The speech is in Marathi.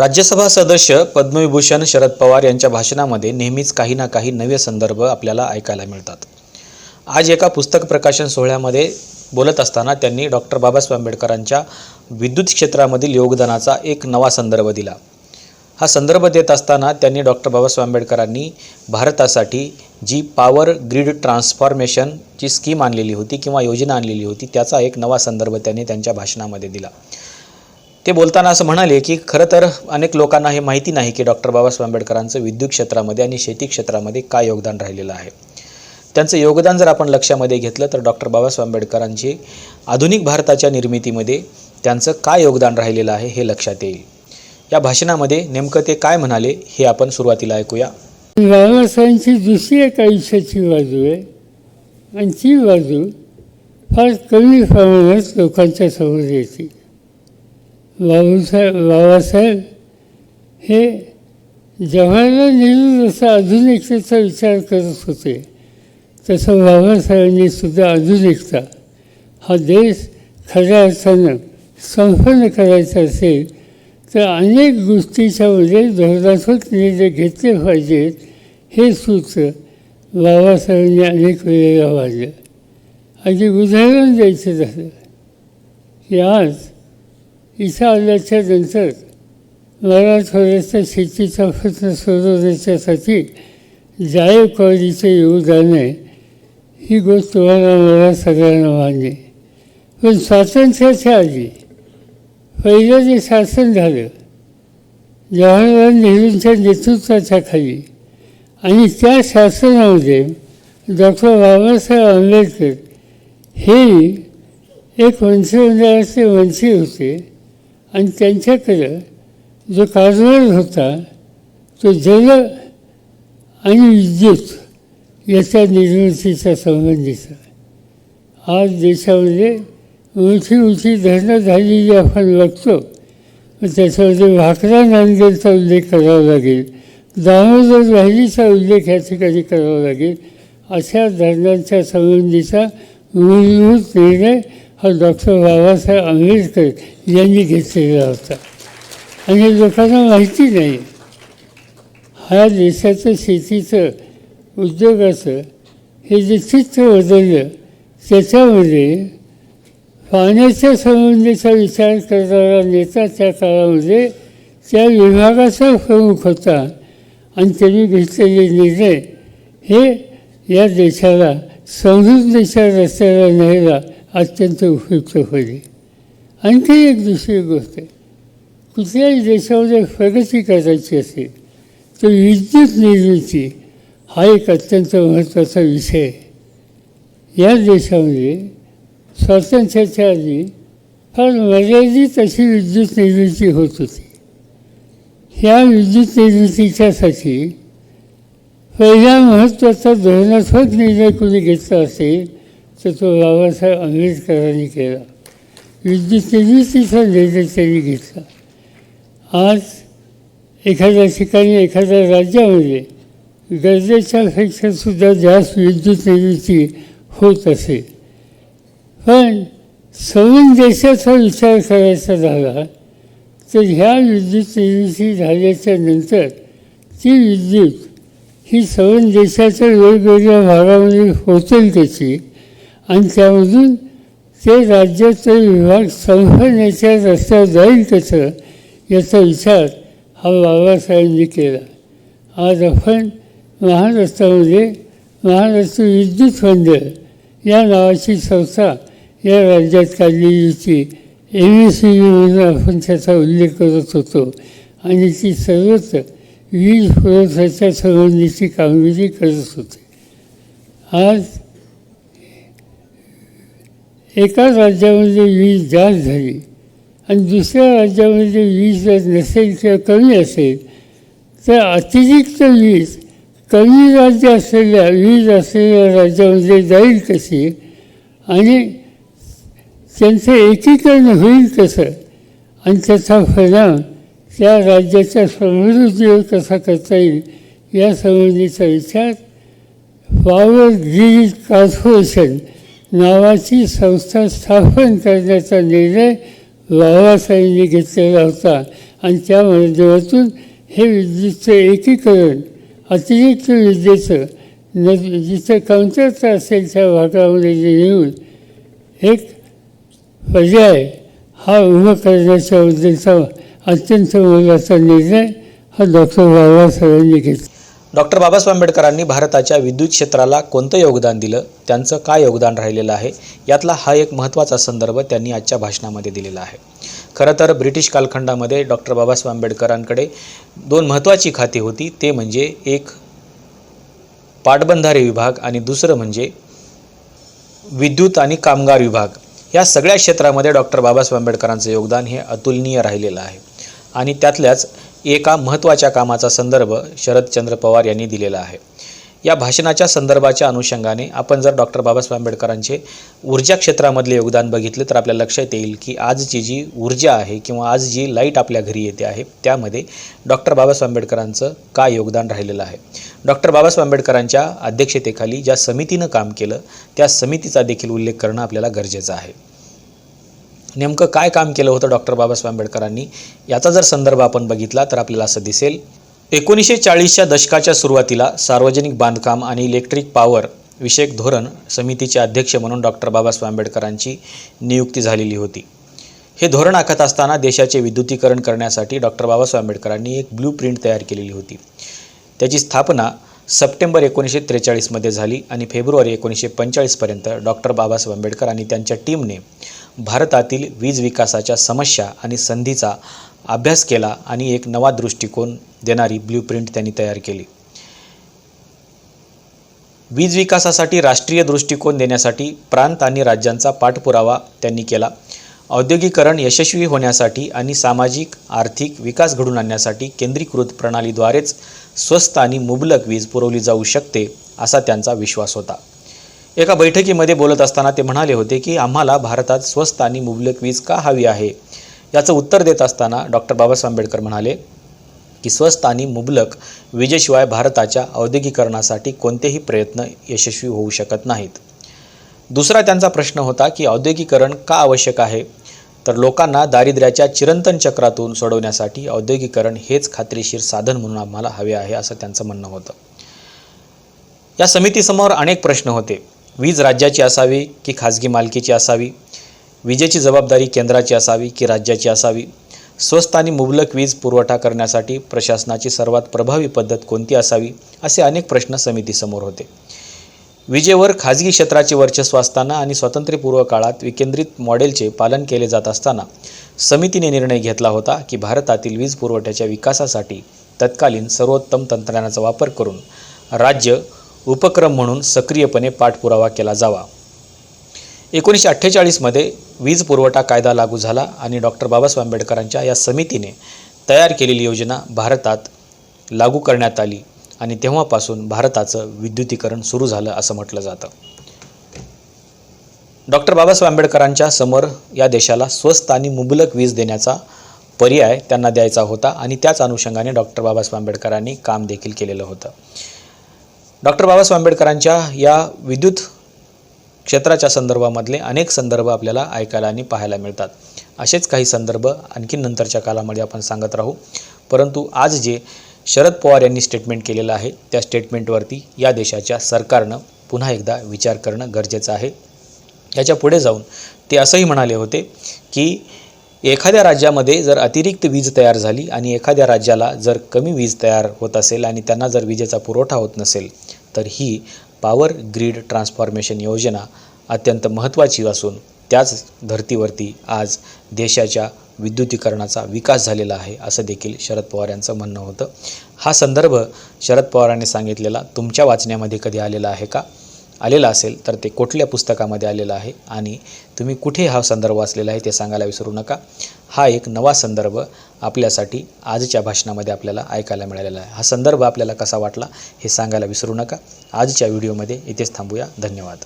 राज्यसभा सदस्य पद्मविभूषण शरद पवार यांच्या भाषणामध्ये नेहमीच काही ना काही नवे संदर्भ आपल्याला ऐकायला मिळतात. आज एका पुस्तक प्रकाशन सोहळ्यामध्ये बोलत असताना त्यांनी डॉक्टर बाबासाहेब आंबेडकरांच्या विद्युत क्षेत्रामधील योगदानाचा एक नवा संदर्भ दिला. हा संदर्भ देत असताना त्यांनी डॉक्टर बाबासाहेब आंबेडकरांनी भारतासाठी जी पॉवर ग्रीड ट्रान्सफॉर्मेशनची स्कीम आणलेली होती किंवा योजना आणलेली होती त्याचा एक नवा संदर्भ त्यांनी त्यांच्या भाषणामध्ये दिला. ते बोलताना असं म्हणाले की खरं तर अनेक लोकांना हे माहिती नाही की डॉक्टर बाबासाहेब आंबेडकरांचं विद्युत क्षेत्रामध्ये आणि शेती क्षेत्रामध्ये काय योगदान राहिलेलं आहे. त्यांचं योगदान जर आपण लक्षामध्ये घेतलं तर डॉक्टर बाबासाहेब आंबेडकरांची आधुनिक भारताच्या निर्मितीमध्ये त्यांचं काय योगदान राहिलेलं आहे हे लक्षात येईल. या भाषणामध्ये नेमकं ते काय म्हणाले हे आपण सुरुवातीला ऐकूया. बाबासाहेबांची दुसरी एक आयुष्याची बाजू आहे. आणि ती बाजू फार कमी प्रमाणात लोकांच्या समोर येते. बाबूसाहेब बाबासाहेब हे जवाहरलाल नेहरू जसं आधुनिकतेचा विचार करत होते तसं बाबासाहेबांनी सुद्धा आधुनिकता हा देश खऱ्या अर्थानं संपन्न करायचा असेल तर अनेक गोष्टीच्यामध्ये धोरणात्मक निर्णय घेतले पाहिजेत हे सूत्र बाबासाहेबांनी अनेक वेळेला वाढलं. आणि उदाहरण द्यायचं झालं की आज इथं आल्याच्यानंतर मराठवाड्याच्या शेतीचा प्रश्न सोडवण्याच्यासाठी जायकवाडीचे योगदान आहे ही गोष्ट तुम्हाला मला सगळ्यांना मान्य पण स्वातंत्र्याच्या आधी पहिलं जे शासन झालं जवाहरलाल नेहरूंच्या नेतृत्वाच्या खाली आणि त्या शासनामध्ये डॉक्टर बाबासाहेब आंबेडकर हे एक मंत्रिमंडळाचे मंत्री होते. आणि त्यांच्याकडं जो कारभार होता तो जल आणि विद्युत याच्या निर्मितीचा संबंधीचा आज देशामध्ये मोठी मोठी धरणं झालेली आपण बघतो त्याच्यामध्ये भाकरा नांदेडचा उल्लेख करावा लागेल दामोदर वाहिनीचा उल्लेख या ठिकाणी करावा लागेल अशा धरणांच्या संबंधीचा मूलभूत निर्णय हा डॉक्टर बाबासाहेब आंबेडकर यांनी घेतलेला होता. आणि लोकांना माहिती नाही. ह्या देशाचं शेतीचं उद्योगाचं हे जे चित्र बदललं त्याच्यामध्ये पाण्याच्या संबंधीचा विचार करणारा नेता त्या काळामध्ये त्या विभागाचा प्रमुख होता. आणि त्यांनी घेतलेले निर्णय हे या देशाला समृद्धीच्या रस्त्याला न्यायला अत्यंत उपयुक्त होईल. आणखी एक दुसरी गोष्ट आहे कुठल्याही देशामध्ये प्रगती करायची असेल तर विद्युत निर्मिती हा एक अत्यंत महत्त्वाचा विषय आहे. या देशामध्ये स्वातंत्र्याच्या आधी फार मर्यादित अशी विद्युत निर्मिती होत होती. ह्या विद्युत निर्मितीच्यासाठी पहिला महत्त्वाचा धोरणात्मक निर्णय कोणी घेतला असेल तर तो बाबासाहेब आंबेडकरांनी केला विद्युत निर्मितीचा निर्णय त्यांनी घेतला आज एखाद्या ठिकाणी एखाद्या राज्यामध्ये गरजेच्या पेक्षासुद्धा जास्त विद्युत निर्मिती होत असेल पण सवन देशाचा विचार करायचा झाला तर ह्या विद्युत निर्मिती झाल्याच्यानंतर ती विद्युत ही सवन देशाच्या वेगवेगळ्या भागामध्ये होतील त्याची आणि त्यामधून ते राज्याचे विभाग संघटनेच्या रस्त्यावर जाईल कसं याचा विचार हा बाबासाहेबांनी केला. आज आपण महाराष्ट्रामध्ये महाराष्ट्र विद्युत मंडळ या नावाची संस्था या राज्यात काढलेली होती. एम एस सी म्हणून आपण त्याचा उल्लेख करत होतो. आणि ती सर्वत्र वीज पुरवठ्याच्या संबंधीची कामगिरी करत होते. आज एका राज्यामध्ये वीज जास्त झाली आणि दुसऱ्या राज्यामध्ये वीज जर नसेल किंवा कमी असेल तर अतिरिक्त वीज कमी राज्य असलेल्या वीज असलेल्या राज्यामध्ये जाईल कशी? आणि त्यांचं एकीकरण होईल कसं? आणि त्याचा परिणाम त्या राज्याच्या समृद्धीवर कसा करता येईल यासंबंधीचा विचार पॉवर ग्रीड कॉर्पोरेशन नावाची संस्था स्थापन करण्याचा निर्णय बाबासाहेबांनी घेतलेला होता. आणि त्या माध्यमातून हे विद्युतचं एकीकरण अतिरिक्त विद्येचं न जिथं कमतरता असेल त्या भागामध्ये येऊन एक पर्याय हा उभा करण्याच्या उद्देशा अत्यंत मोलाचा निर्णय हा डॉक्टर बाबासाहेबांनी घेतला. डॉक्टर बाबासाहेब आंबेडकरांनी भारताच्या विद्युत क्षेत्राला कोणतं योगदान दिलं? त्यांचं काय योगदान राहिलेलं आहे? यातला हा एक महत्त्वाचा संदर्भ त्यांनी आजच्या भाषणामध्ये दिलेला आहे. खरं तर ब्रिटिश कालखंडामध्ये डॉक्टर बाबासाहेब आंबेडकरांकडे दोन महत्त्वाची खाती होती. ते म्हणजे एक पाटबंधारे विभाग आणि दुसरं म्हणजे विद्युत आणि कामगार विभाग. या सगळ्या क्षेत्रामध्ये डॉक्टर बाबासाहेब आंबेडकरांचं योगदान हे अतुलनीय राहिलेलं आहे. आणि त्यातल्याच एका महत्त्वाच्या कामाचा संदर्भ शरदचंद्र पवार यांनी दिलेला आहे. या भाषणाच्या संदर्भाच्या अनुषंगाने आपण जर डॉक्टर बाबासाहेब आंबेडकरांचे ऊर्जा क्षेत्रामधले योगदान बघितले तर आपल्या लक्षात येईल की आजची जी ऊर्जा आहे किंवा आज जी लाइट आपल्या घरी येते आहे त्यामध्ये डॉक्टर बाबासाहेब आंबेडकरांचं काय योगदान राहिलेलं आहे? डॉक्टर बाबासाहेब आंबेडकरांच्या अध्यक्षतेखाली ज्या समितीनं काम केलं त्या समितीचा देखील उल्लेख करणं आपल्याला गरजेचं आहे. नेमकं काय काम केलं होतं डॉक्टर बाबासाहेब आंबेडकरांनी? याचा जर संदर्भ आपण बघितला तर आपल्याला असं दिसेल एकोणीसशे चाळीसच्या दशकाच्या सुरुवातीला सार्वजनिक बांधकाम आणि इलेक्ट्रिक पॉवर विषयक धोरण समितीचे अध्यक्ष म्हणून डॉक्टर बाबासाहेब आंबेडकरांची नियुक्ती झालेली होती. हे धोरण आखत असताना देशाचे विद्युतीकरण करण्यासाठी डॉक्टर बाबासाहेब आंबेडकरांनी एक ब्लू प्रिंट तयार केलेली होती. त्याची स्थापना सप्टेंबर एकोणीसशे त्रेचाळीसमध्ये झाली आणि फेब्रुवारी एकोणीसशे पंचेचाळीसपर्यंत डॉक्टर बाबासाहेब आंबेडकर आणि त्यांच्या टीमने भारतातील वीज विकासाच्या समस्या आणि संधीचा अभ्यास केला आणि एक नवा दृष्टिकोन देणारी ब्ल्यू प्रिंट त्यांनी तयार केली. वीज विकासासाठी राष्ट्रीय दृष्टिकोन देण्यासाठी प्रांत आणि राज्यांचा पाठपुरावा त्यांनी केला. औद्योगिकरण यशस्वी होण्यासाठी आणि सामाजिक आर्थिक विकास घडून आणण्यासाठी केंद्रीकृत प्रणालीद्वारेच स्वस्त आणि मुबलक वीज पुरवली जाऊ शकते असा त्यांचा विश्वास होता. एका बैठकीमध्ये बोलत असताना ते म्हणाले होते की आम्हाला भारतात स्वस्त आणि मुबलक वीज का हवी आहे? याचं उत्तर देत असताना डॉक्टर बाबासाहेब आंबेडकर म्हणाले की स्वस्त आणि मुबलक विजेशिवाय भारताच्या औद्योगिकरणासाठी कोणतेही प्रयत्न यशस्वी होऊ शकत नाहीत. दुसरा त्यांचा प्रश्न होता की औद्योगिकरण का आवश्यक आहे? तर लोकांना दारिद्र्याच्या चिरंतन चक्रातून सोडवण्यासाठी औद्योगिकरण हेच खात्रीशीर साधन म्हणून आम्हाला हवे आहे असं त्यांचं म्हणणं होतं. या समितीसमोर अनेक प्रश्न होते. वीज राज्याची असावी की खाजगी मालकीची असावी? विजेची जबाबदारी केंद्राची असावी की राज्याची असावी? स्वस्त आणि मुबलक वीज पुरवठा करण्यासाठी प्रशासनाची सर्वात प्रभावी पद्धत कोणती असावी असे अनेक प्रश्न समितीसमोर होते. विजेवर खाजगी क्षेत्राचे वर्चस्व असताना आणि स्वातंत्र्यपूर्व काळात विकेंद्रित मॉडेलचे पालन केले जात असताना समितीने निर्णय घेतला होता की भारतातील वीज पुरवठ्याच्या विकासासाठी तत्कालीन सर्वोत्तम तंत्रज्ञानाचा वापर करून राज्य उपक्रम म्हणून सक्रियपणे पाठपुरावा केला जावा. एकोणीसशे अठ्ठेचाळीसमध्ये वीज पुरवठा कायदा लागू झाला आणि डॉक्टर बाबासाहेब आंबेडकरांच्या या समितीने तयार केलेली योजना भारतात लागू करण्यात आली आणि तेव्हापासून भारताचं विद्युतीकरण सुरू झालं असं म्हटलं जातं. डॉक्टर बाबासाहेब आंबेडकरांच्या समोर या देशाला स्वस्त आणि मुबलक वीज देण्याचा पर्याय त्यांना द्यायचा होता आणि त्याच अनुषंगाने डॉक्टर बाबासाहेब आंबेडकरांनी काम देखील केलेलं होतं. डॉक्टर बाबासाहेब आंबेडकरांच्या या विद्युत क्षेत्राच्या संदर्भामधले अनेक संदर्भ आपल्याला ऐकायला आणि पाहायला मिळतात. असेच काही संदर्भ आणखी नंतरच्या कालामध्ये आपण सांगत राहू. परंतु आज जे शरद पवार यांनी स्टेटमेंट केलेलं आहे त्या स्टेटमेंटवरती या देशाच्या सरकारनं पुन्हा एकदा विचार करणं गरजेचं आहे. याच्यापुढे जाऊन ते असंही म्हणाले होते की एखाद्या राज्यामध्ये जर अतिरिक्त वीज तयार झाली आणि एखाद्या राज्याला जर कमी वीज तयार होत असेल आणि त्यांना जर विजेचा पुरवठा होत नसेल तर ही पॉवर ग्रीड ट्रान्सफॉर्मेशन योजना अत्यंत महत्त्वाची असून त्याच धर्तीवरती आज देशाच्या विद्युतीकरणाचा विकास झालेला आहे असं देखील शरद पवार यांचं म्हणणं होतं. हा संदर्भ शरद पवारांनी सांगितलेला तुमच्या वाचण्यामध्ये कधी आलेला आहे का? आलेला असेल तर ते कुठल्या पुस्तकामध्ये आलेलं आहे आणि तुम्ही कुठे हा संदर्भ वाचलेला आहे ते सांगायला विसरू नका. हा एक नवा संदर्भ आपल्यासाठी आजच्या भाषणामध्ये आपल्याला ऐकायला मिळालेला आहे. हा संदर्भ आपल्याला कसा वाटला हे सांगायला विसरू नका. आजच्या व्हिडिओमध्ये इथेच थांबूया. धन्यवाद.